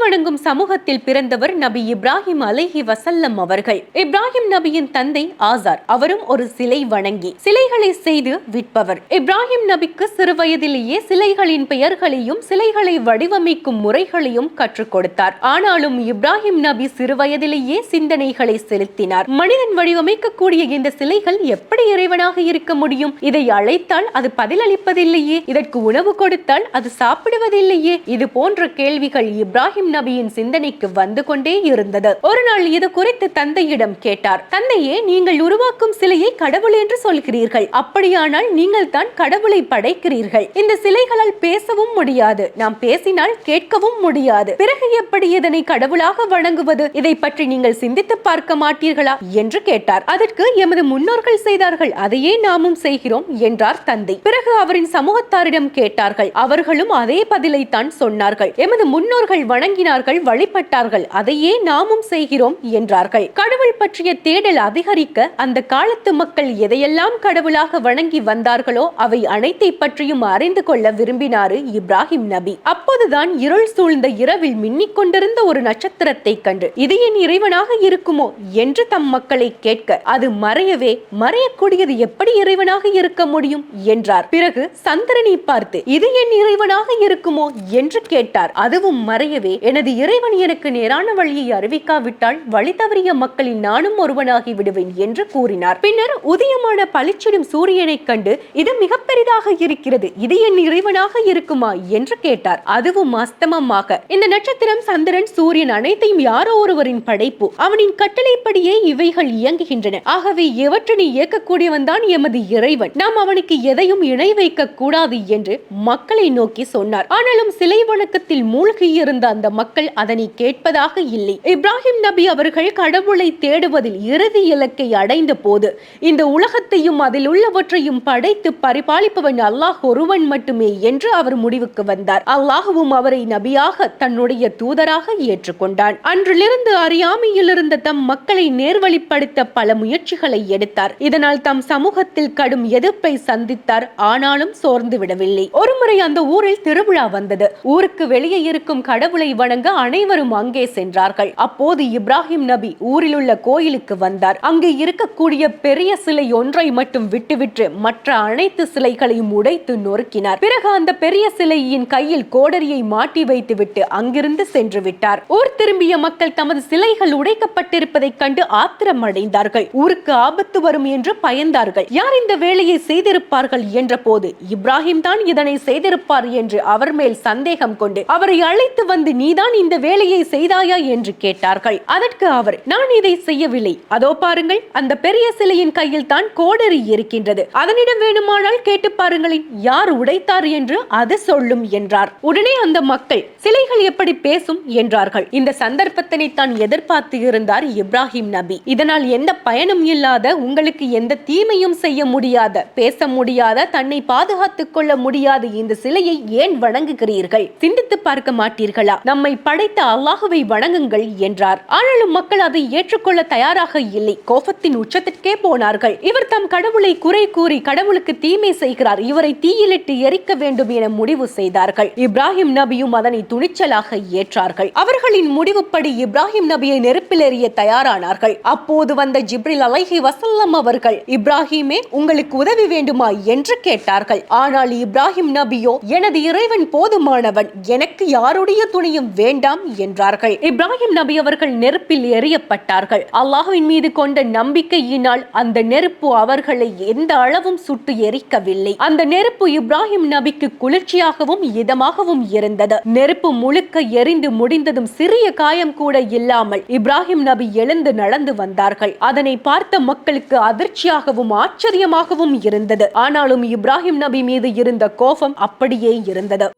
வணங்கும் சமூகத்தில் பிறந்தவர் நபி இப்ராஹிம் அலைஹி வசல்லம் அவர்கள். இப்ராஹிம் நபியின் தந்தை ஆசார். அவரும் ஒரு சிலை வணங்கி சிலைகளை செய்து விற்பவர். இப்ராஹிம் நபிக்கு சிறு வயதிலேயே சிலைகளின் பெயர்களையும் சிலைகளை வடிவமைக்கும் முறைகளையும் கற்றுக் கொடுத்தார். ஆனாலும் இப்ராஹிம் நபி சிறு வயதிலேயே சிந்தனைகளை செலுத்தினார். மனிதன் வடிவமைக்கக்கூடிய இந்த சிலைகள் எப்படி இறைவனாக இருக்க முடியும்? இதை அழைத்தால் அது பதிலளிப்பதில்லையே? இதற்கு உணவு கொடுத்தால் அது சாப்பிடுவதில்லையே? இது போன்ற கேள்விகள் இப்ராஹிம் நபியின் சிந்தனைக்கு வந்து கொண்டே இருந்தது. ஒரு நாள் இது குறித்து தந்தையிடம் கேட்டார். தந்தையே நீங்கள் உருவாக்கும் சிலையை கடவுள் என்று சொல்கிறீர்கள். அப்படியானால் நீங்கள் தான் கடவுளை படைக்கிறீர்கள். இந்த சிலைகளால் பேசவும் முடியாது. நாம் பேசினால் கேட்கவும் முடியாது. பிறகு எப்படி இதனை கடவுளாக வணங்குவது? இதை பற்றி நீங்கள் சிந்தித்து பார்க்க மாட்டீர்களா? என்று கேட்டார். அதற்கு எமது முன்னோர்கள் செய்தார்கள். அதையே நாமும் செய்கிறோம் என்றார் தந்தை. பிறகு அவரின் சமூகத்தாரிடம் கேட்டார்கள். அவர்களும் அதே பதிலை தான் சொன்னார்கள். எமது முன்னோர்கள் வணங்கி வணங்கினார்கள் வழிபட்டார்கள். அதையே நாமும் செய்கிறோம் என்றார்கள். கடவுள் பற்றிய தேடல் அதிகரிக்க அந்த காலத்து மக்கள் எதையெல்லாம் கடவுளாக வணங்கி வந்தார்களோ அவை அனைத்தை பற்றியும் அறிந்து கொள்ள விரும்பினாரு இப்ராஹிம் நபி. அப்போதுதான் இருள் சூழ்ந்த இரவில் மின்னிக் கொண்டிருந்த ஒரு நட்சத்திரத்தை கண்டு இது என் இறைவனாக இருக்குமோ? என்று தம் மக்களை கேட்க அது மறையவே மறையக்கூடியது எப்படி இறைவனாக இருக்க முடியும்? என்றார். பிறகு சந்திரனை பார்த்து இது என் இறைவனாக இருக்குமோ? என்று கேட்டார். அதுவும் மறையவே எனது இறைவன் எனக்கு நேரான வழியை அறிவிக்காவிட்டால் வழி தவறிய மக்களில் நானும் ஒருவனாகி விடுவேன் என்று கூறினார். பின்னர் உதயமான பளிச்சிடும் சூரியனை கண்டு இது மிக பெரிதாக இருக்கிறது இது என் இறைவனாக இருக்குமா? என்று கேட்டார். அதுவும் அஸ்தமமாக. இந்த நட்சத்திரம் சந்திரன் சூரியன் அனைத்தையும் யாரோ ஒருவரின் படைப்பு. அவனின் கட்டளைப்படியே இவைகள் இயங்குகின்றன. ஆகவே இவற்றினை இயக்கக்கூடியவன் தான் எமது இறைவன். நாம் அவனுக்கு எதையும் இணை வைக்க கூடாது என்று மக்களை நோக்கி சொன்னார். ஆனாலும் சிலை வணக்கத்தில் மூழ்கியிருந்த அந்த மக்கள் அதனை கேட்பதாக இல்லை. இப்ராஹிம் நபி அவர்கள் கடவுளை தேடுவதில் இறுதி இலக்கை அடைந்த போது இந்த உலகத்தையும் அதில் உள்ளவற்றையும் படைத்து பரிபாலிப்பவன் அல்லாஹ் ஒருவன் மட்டுமே என்று அவர் முடிவுக்கு வந்தார். அல்லாஹுவும் அவரை நபியாக தன்னுடைய தூதராக ஏற்றுக்கொண்டான். அன்றிலிருந்து அறியாமையில் இருந்த தம் மக்களை நேர்வழிப்படுத்த பல முயற்சிகளை எடுத்தார். இதனால் தம் சமூகத்தில் கடும் எதிர்ப்பை சந்தித்தார். ஆனாலும் சோர்ந்து விடவில்லை. ஒருமுறை அந்த ஊரில் திருவிழா வந்தது. ஊருக்கு வெளியே இருக்கும் கடவுளை வணங்க அனைவரும் அங்கே சென்றார்கள். அப்போது இப்ராஹிம் நபி ஊரில் உள்ள கோயிலுக்கு வந்தார். அங்கு இருக்கக்கூடிய பெரிய சிலை ஒன்றை மட்டும் விட்டுவிட்டு மற்ற அனைத்து சிலைகளையும் உடைத்து நொறுக்கினார். பிறகு அந்த பெரிய சிலையின் கையில் கோடரியை மாட்டி வைத்துவிட்டு அங்கிருந்து சென்று விட்டார். ஊர் திரும்பிய மக்கள் தமது சிலைகள் உடைக்கப்பட்டிருப்பதைக் கண்டு ஆத்திரம் அடைந்தார்கள் ஊருக்கு ஆபத்து வரும் என்று பயந்தார்கள். யார் இந்த வேலையை செய்திருப்பார்கள் என்ற போது இப்ராஹிம் தான் இதனை செய்திருப்பார் என்று அவர் மேல் சந்தேகம் கொண்டு அவரை அழைத்து வந்து நீதான் இந்த வேலையை செய்தாயா என்று கேட்டார்கள். அதற்கு அவர் நான் இதை செய்யவில்லை. அதோ பாருங்கள் அந்த பெரிய சிலையின் கையில் தான் கோடரி இருக்கின்றது. அதனிடம் வேணுமானால் கேட்டு பாருங்களேன் யார் உடைத்தார் என்று அது சொல்லும் என்றார். உடனே அந்த மக்கள் சிலைகள் எப்படி பேசும்? என்றார்கள். இந்த சந்தர்ப்பத்தினை தான் எதிர்பார்த்து இருந்தார் இப்ராஹிம் நபி. இதனால் எந்த பயனும் இல்லாத உங்களுக்கு எந்த தீமையும் செய்ய முடியாத பேச முடியாத தன்னை பாதுகாத்துக் கொள்ள முடியாத இந்த சிலையை ஏன் வணங்குகிறீர்கள்? சிந்தித்து பார்க்க மாட்டீர்களா? நம்மை படைத்த அல்லாஹுவை வணங்குங்கள் என்றார். ஆனாலும் மக்கள் அதை ஏற்றுக்கொள்ள தயாராக இல்லை. கோபத்தின் உச்சத்திற்கே போனார்கள். இவர் தம் கடவுளை குறை கூறி கடவுளுக்கு தீமை செய்கிறார். இவரை தீயிலிட்டு எரிக்க வேண்டும் என முடிவு செய்தார்கள். இப்ராஹிம் நபியும் அதனை துணிச்சலாக ஏற்றார்கள். அவர்களின் முடிவுப்படி இப்ராஹிம் நபியை நெருப்பில் எறிய தயாரானார்கள். அப்போது வந்த ஜிப்ரில் அலைஹி வசல்லம் அவர்கள் இப்ராஹிமே உங்களுக்கு உதவி வேண்டுமா? என்று கேட்டார்கள். ஆனால் இப்ராஹிம் நபியோ எனது இறைவன் போதுமானவன். எனக்கு யாருடைய துணையும் வேண்டாம் என்றார்கள். இப்ராஹிம் நபி அவர்கள் நெருப்பில் எறியப்பட்டார்கள். அல்லாஹுவின் மீது கொண்ட நம்பிக்கையினால் அந்த நெருப்பு அவர்களை எந்த அளவும் சுட்டு எரிக்கவில்லை. அந்த நெருப்பு இப்ராஹிம் நபிக்கு குளிர்ச்சியாகவும் இதமாகவும் இருந்தது. நெருப்பு முழுக்க எரிந்து முடிந்ததும் சிறிய காயம் கூட இல்லாமல் இப்ராஹிம் நபி எழுந்து நடந்து வந்தார்கள். அதனை பார்த்த மக்களுக்கு அதிர்ச்சியாகவும் ஆச்சரியமாகவும் இருந்தது. ஆனாலும் இப்ராஹிம் நபி மீது இருந்த கோபம் அப்படியே இருந்தது.